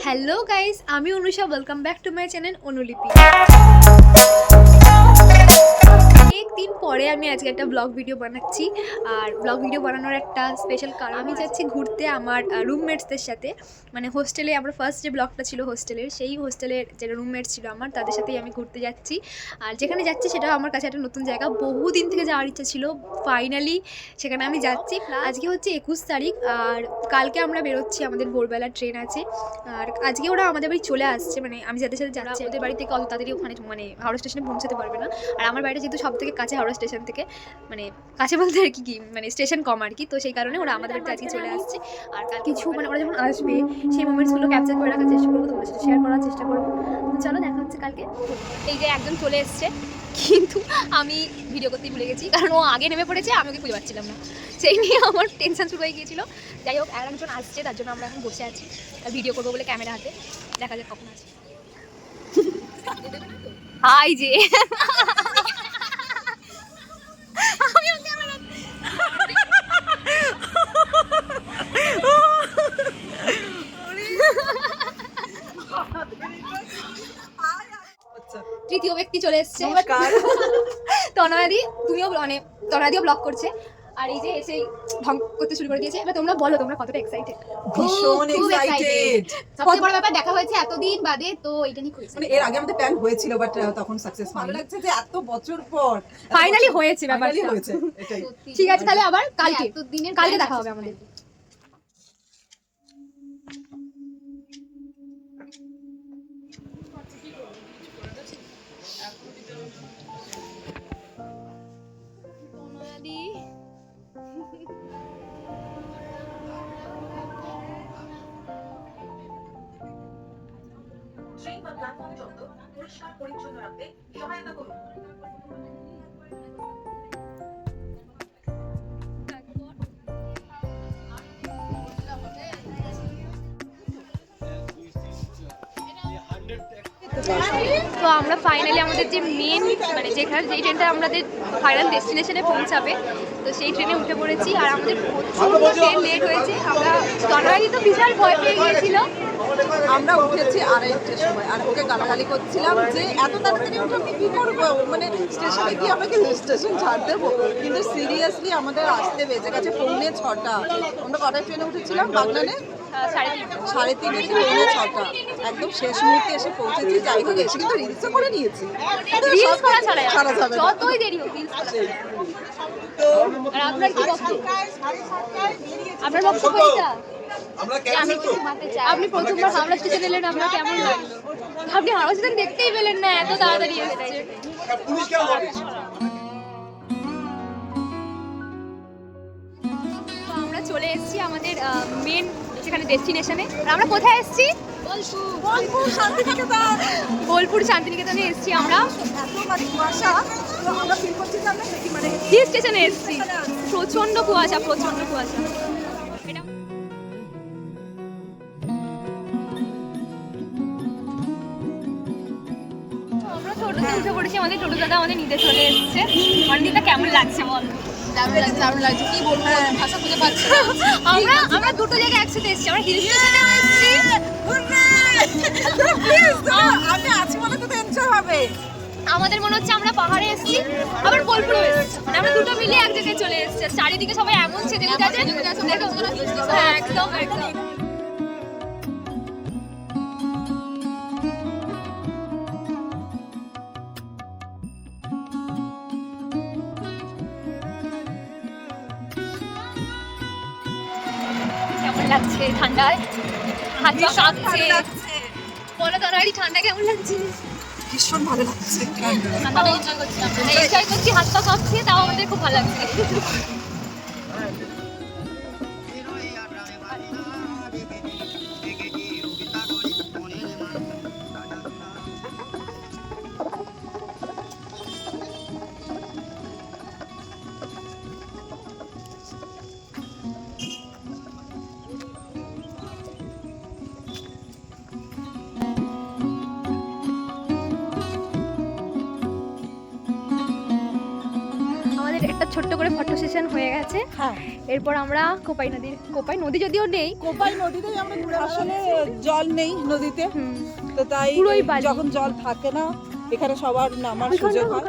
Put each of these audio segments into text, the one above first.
Hello guys আমি Anusha welcome back to my channel Anulipi. দিন পরে আমি আজকে একটা ব্লগ ভিডিও বানাচ্ছি। আর ব্লগ ভিডিও বানানোর একটা স্পেশাল কারণ আমি যাচ্ছি ঘুরতে আমার রুমমেটসদের সাথে। মানে হোস্টেলে আমার ফার্স্ট যে ব্লগটা ছিল হোস্টেলের সেই হোস্টেলের যে রুমমেটস ছিল আমার তাদের সাথেই আমি ঘুরতে যাচ্ছি। আর যেখানে যাচ্ছি সেটা আমার কাছে একটা নতুন জায়গা। বহুদিন থেকে যাওয়ার ইচ্ছা ছিল ফাইনালি সেখানে আমি যাচ্ছি। আজকে হচ্ছে একুশ তারিখ আর কালকে আমরা বেরোচ্ছি আমাদের ভোরবেলা ট্রেন আছে। আর আজকে ওরা আমাদের বাড়ি চলে আসছে মানে আমি যাদের সাথে যাচ্ছি ওদের বাড়ি থেকে অত তাড়াতাড়ি ওখানে মানে হাওড়া স্টেশনে পৌঁছাতে পারবে না। আর আমার বাড়িটা যেহেতু সব থেকে কাছে হাওড়া স্টেশন থেকে মানে কাছে বলতে আর কি কি মানে স্টেশন কম আর কি। তো সেই কারণে ওরা আমাদের বাড়িতে আজকে চলে আসছে। আর কাল কিছু মানে ওরা যখন আসবে সেই মোমেন্টসগুলো ক্যাপচার করে রাখার চেষ্টা করব তোমাদের সাথে শেয়ার করার চেষ্টা করব। তো চলো দেখা হচ্ছে কালকে। এই যে একজন চলে এসছে কিন্তু আমি ভিডিও করতেই ভুলে গেছি কারণ ও আগে নেমে পড়েছে আমি ওকে খুঁজে পাচ্ছিলাম না। সেই নিয়ে আমার টেনশন শুরু হয়ে গিয়েছিল। যাই হোক আর একজন আসছে তার জন্য আমরা এখন বসে আছি আর ভিডিও করব বলে ক্যামেরা হাতে। দেখা যাক কখন আছে হাই যে। তৃতীয় ব্যক্তি চলে এসছে। তনয়াদি তুমিও মানে তনয়াদিও ব্লক করছে। আর এই যে এসে ঢং করতে শুরু করে দিয়েছে এবার তোমরা বলো তোমরা কতটা এক্সাইটেড ভীষণ এক্সাইটেড সবচেয়ে বড় ব্যাপার দেখা হয়েছে এতদিন বাদে তো এটা নিয়ে খুব মানে এর আগে আমাদের প্ল্যান হয়েছিল বাট তখন সাকসেস ভালো লাগছে যে এত বছর পর ফাইনালি হয়েছে ফাইনালি ব্যাপারটা হয়েছে এটাই। ঠিক আছে তাহলে আবার কালকে। এত দিনের কালকে দেখা হবে আমাদের। ট্রেন বা প্ল্যাটফর্ম চত্বর পরিষ্কার পরিচ্ছন্ন রাখতে সহায়তা করুন। তো আমরা ফাইনালি আমাদের যে মেন মানে যেখানে যেই ট্রেনটা আমাদের ফাইনাল ডেস্টিনেশনে পৌঁছাবে তো সেই ট্রেনে উঠে পড়েছি আর আমাদের প্রচুর ট্রেন লেট হয়েছে। আমরা তনয়াদি তো বিশাল ভয় পেয়ে গিয়েছিল। আমরা উঠেছি আড়াইটের সময় আর ওকে গালাগালি করছিলাম যে এত তাড়াতাড়ি উঠে আমি কি করব? মানে স্টেশনে গিয়ে আমাকে স্টেশন ছাড় দেবো। কিন্তু সিরিয়াসলি আমাদের আসতে বেজে গেছে পৌনে ছটা। আমরা কটায় ট্রেনে উঠেছিলাম? বাগনানে? সাড়ে সাড়ে তিনটে পৌনে ছটা। একদম শেষ মুহূর্তে এসে পৌঁছেছি। যাই হোক এসে কিন্তু রিলসও করে নিয়েছি। ছাড়া যাবে যতই দেরি হোক আর আপনার কি বক্তব্য আপনার বক্তব্য এটা আপনি প্রথমবার হাওড়া স্টেশন এলেন আপনার কেমন লাগল আপনি হাওড়া স্টেশন দেখতেই পেলেন না এত তাড়াতাড়ি এসেছে পুলিশ কেন হবে তো আমরা চলে এসেছি আমাদের মেন যেখানে ডেস্টিনেশনে আর আমরা কোথায় এসেছি বোলপুর শান্তিনিকেতন বোলপুর শান্তিনিকেতনে এসেছি আমরা এত মানে কুয়াশা আমরা ফিল করছি যে আমরা মানে হিল স্টেশনে এসেছি। প্রচণ্ড কুয়াশা প্রচণ্ড কুয়াশা। আমরা টোটোতে উঠে পড়েছি আমাদের টোটো দাদা আমাদের নিতে চলে এসেছে। অনিদিতা কেমন লাগছে বল? দারুণ লাগছে দারুণ লাগছে। কি বলব ভাষা খুঁজে পাচ্ছি। আমরা আমরা দুটো জায়গায় একসাথে এসেছি আমরা হিল স্টেশনে এসেছি। আমি আছি বলে তো টেনশন হবে। আমাদের মনে হচ্ছে আমরা পাহাড়ে এসেছি আবার বোলপুরে এসেছি। মানে আমরা দুটো মিলিয়ে এক জায়গায় চলে এসেছি। চারিদিকে সবাই এমন সেজে গেছে হ্যাঁ একদম একদম। লাগছে ঠান্ডায়? হাত পা কাঁপছে। বলো তো এই ঠান্ডা কেমন লাগছে? ভীষণ ভালো লাগছে। করছি আমরা। এনজয় হাত পা কাঁপছে তাও আমাদের খুব ভালো লাগছে। ফটো হয়ে গেছে। হ্যাঁ। এরপর আমরা কোপাই নদীর কোপাই নদী যদিও নেই। কোপাই নদীতে আমরা ঘুরে আসলে জল নেই নদীতে। তো তাই যখন জল থাকে না এখানে সবার নামার সুযোগ হয়।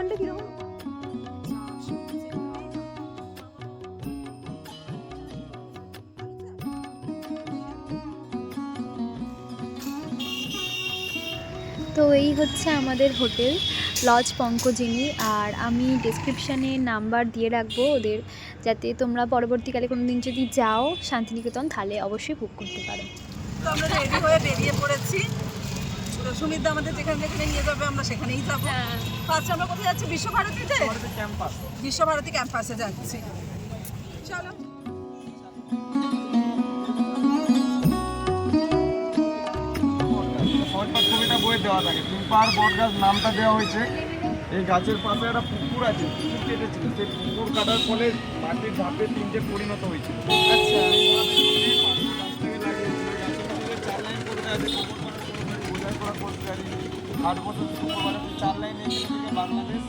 তো এই হচ্ছে আমাদের হোটেল লজ পঙ্কজিনী আর আমি ডেসক্রিপশানে নাম্বার দিয়ে রাখব ওদের যাতে তোমরা পরবর্তীকালে কোনো দিন যদি যাও শান্তিনিকেতন তাহলে অবশ্যই বুক করতে পারো। তো আমরা রেডি হয়ে বেরিয়ে পড়েছি। আমাদের যেখানে যেখানে নিয়ে যাবে আমরা সেখানেই যাব। ফার্স্ট আমরা কোথায় যাচ্ছি? বিশ্বভারতীতে? বিশ্বভারতী ক্যাম্পাসে যাচ্ছি। চলো। বইয়ে দেওয়া থাকে। পিম্পার বট গাছ নামটা দেওয়া হয়েছে। এই গাছের পাশে একটা পুকুর আছে পুকুর কেটেছিল সেই পুকুর কাটার ফলে মাটির ধাপে তিনটে পরিণত হয়েছিল আট চার লাইন করতে আছে বোঝাই করা করতে পারি ভারতবর্ষ শুক্রবার চার লাইন বাংলাদেশ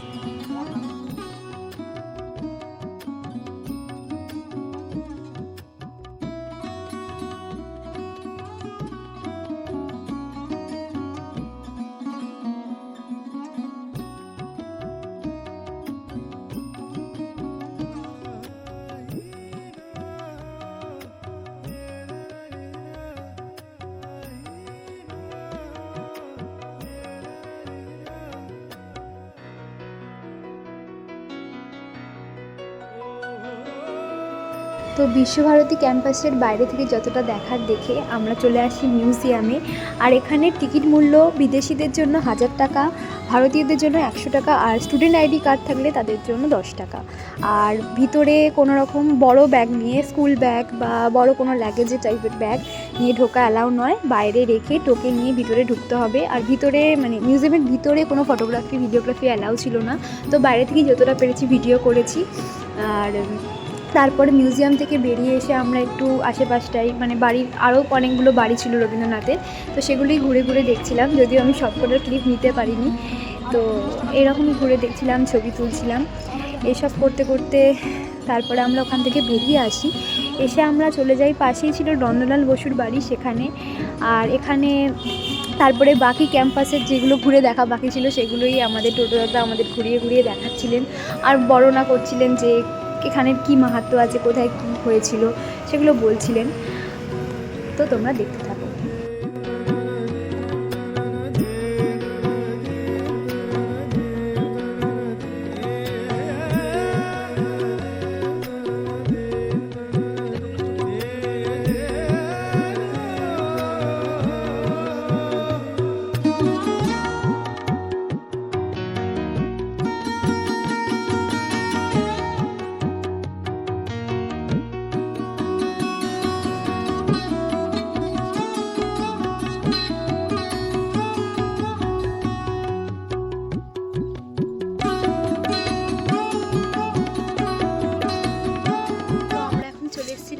তো বিশ্বভারতী ক্যাম্পাসের বাইরে থেকে যতটা দেখার দেখে আমরা চলে আসি মিউজিয়ামে। আর এখানে টিকিট মূল্য বিদেশিদের জন্য হাজার টাকা, ভারতীয়দের জন্য একশো টাকা, আর স্টুডেন্ট আইডি কার্ড থাকলে তাদের জন্য দশ টাকা। আর ভিতরে কোনো রকম বড় ব্যাগ নিয়ে স্কুল ব্যাগ বা বড় কোনো লাগেজের টাইপের ব্যাগ নিয়ে ঢোকা অ্যালাউ নয়। বাইরে রেখে টোকে নিয়ে ভিতরে ঢুকতে হবে। আর ভিতরে মানে মিউজিয়ামের ভিতরে কোনো ফটোগ্রাফি ভিডিওগ্রাফি অ্যালাউ ছিল না। তো বাইরে থেকে যতটা পেরেছি ভিডিও করেছি। আর তারপরে মিউজিয়াম থেকে বেরিয়ে এসে আমরা একটু আশেপাশটাই মানে বাড়ির আরও অনেকগুলো বাড়ি ছিল রবীন্দ্রনাথের, তো সেগুলোই ঘুরে ঘুরে দেখছিলাম, যদিও আমি সবকটার ক্লিপ নিতে পারিনি। তো এরকমই ঘুরে দেখছিলাম, ছবি তুলছিলাম। এসব করতে করতে তারপরে আমরা ওখান থেকে বেরিয়ে আসি। এসে আমরা চলে যাই, পাশেই ছিল নন্দলাল বসুর বাড়ি সেখানে। আর এখানে তারপরে বাকি ক্যাম্পাসের যেগুলো ঘুরে দেখা বাকি ছিল, সেগুলোই আমাদের টোটো দাদা আমাদের ঘুরিয়ে ঘুরিয়ে দেখাচ্ছিলেন। আর বর্ণনা করছিলেন যে এখানের কী মাহাত্ম আছে কোথায় কী হয়েছিল সেগুলো বলছিলেন। তো তোমরা দেখতে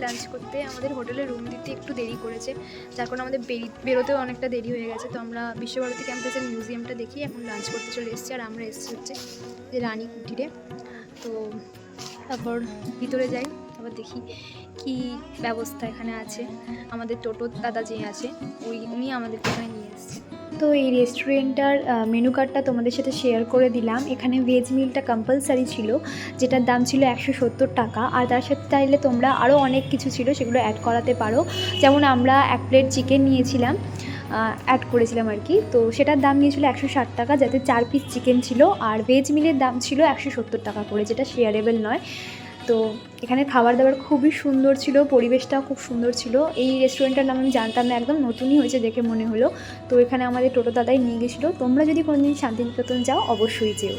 লাঞ্চ করতে আমাদের হোটেলে রুম দিতে একটু দেরি করেছে। যার কারণে আমাদের বেরি বেরোতেও অনেকটা দেরি হয়ে গেছে। তো আমরা বিশ্বভারতী ক্যাম্পাসের মিউজিয়ামটা দেখি, এখন লাঞ্চ করতে চলে এসেছি। আর আমরা এসেছি হচ্ছে যে রানী কুটিরে। তো তারপর ভিতরে যাই, তারপর দেখি কি ব্যবস্থা এখানে আছে। আমাদের টোটো দাদা যে আছে, ওই উনি আমাদেরকে এখানে নিয়ে এসেছে। তো এই রেস্টুরেন্টটার মেনু কার্ডটা তোমাদের সাথে শেয়ার করে দিলাম। এখানে ভেজ মিলটা কম্পালসারি ছিল, যেটার দাম ছিল একশো সত্তর টাকা। আর তার সাথে চাইলে তোমরা আরও অনেক কিছু ছিল, সেগুলো অ্যাড করাতে পারো। যেমন আমরা এক প্লেট চিকেন নিয়েছিলাম অ্যাড করেছিলাম আর কি। তো সেটার দাম নিয়েছিল একশো ষাট টাকা, যাতে চার পিস চিকেন ছিল। আর ভেজ মিলের দাম ছিল একশো সত্তর টাকা করে, যেটা শেয়ারেবল নয়। তো এখানে খাবার দাবার খুবই সুন্দর ছিল, পরিবেশটাও খুব সুন্দর ছিল। এই রেস্টুরেন্টটার নাম আমি জানতাম না, একদম নতুনই হয়েছে দেখে মনে হলো। তো এখানে আমাদের টোটো দাদাই নিয়ে গেছিল। তোমরা যদি কোনোদিন শান্তিনিকেতন যাও, অবশ্যই যেও।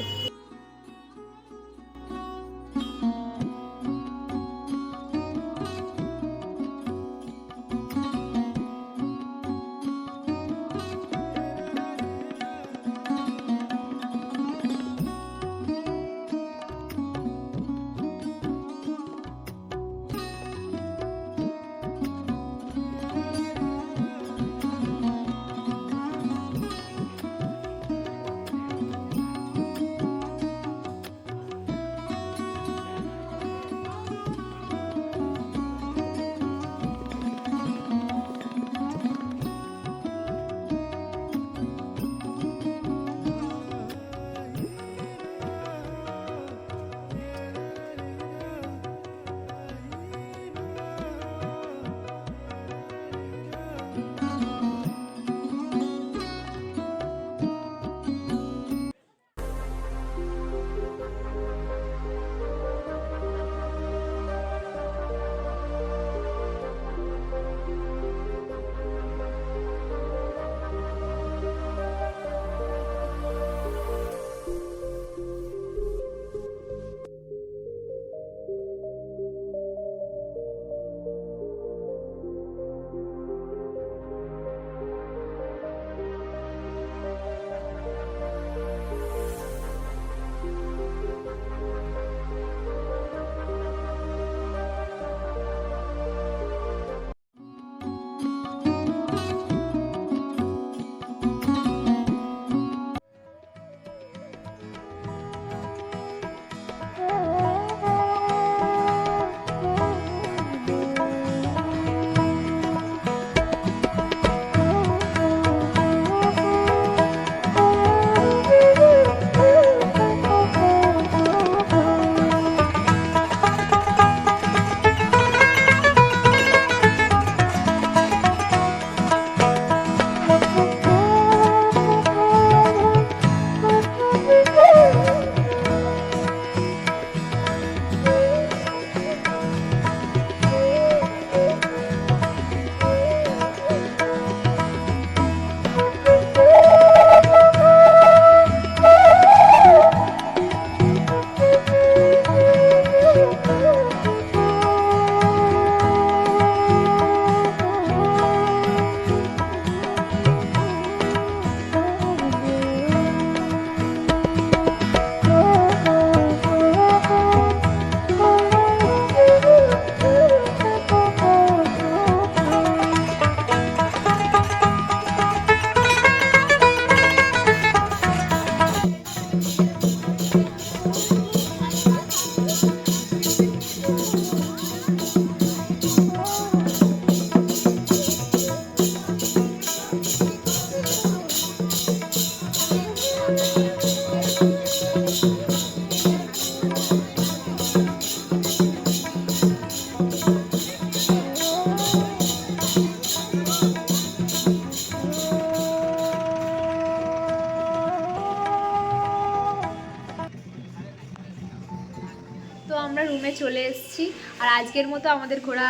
আজকের মতো আমাদের ঘোরা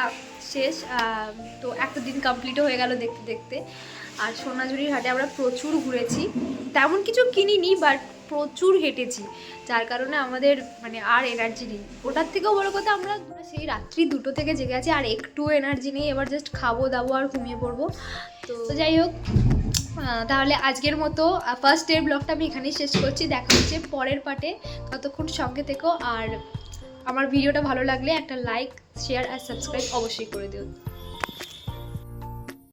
শেষ তো একটা দিন কমপ্লিটও হয়ে গেল দেখতে দেখতে। আর সোনাঝুরির হাটে আমরা প্রচুর ঘুরেছি। তেমন কিছু কিনিনি বাট প্রচুর হেঁটেছি। যার কারণে আমাদের মানে আর এনার্জি নেই। ওটার থেকেও বড় কথা, আমরা সেই রাত্রি দুটো থেকে জেগে আছি, আর একটু এনার্জি নেই। এবার জাস্ট খাব, দাবো আর ঘুমিয়ে পড়ব। তো যাই হোক তাহলে আজকের মতো ফার্স্ট ডে ব্লগটা আমি এখানেই শেষ করছি। দেখা হচ্ছে পরের পার্টে ততক্ষণ সঙ্গে থেকো, আর আমার ভিডিওটা ভালো লাগলে একটা লাইক শেয়ার আর সাবস্ক্রাইব অবশ্যই করে দিও।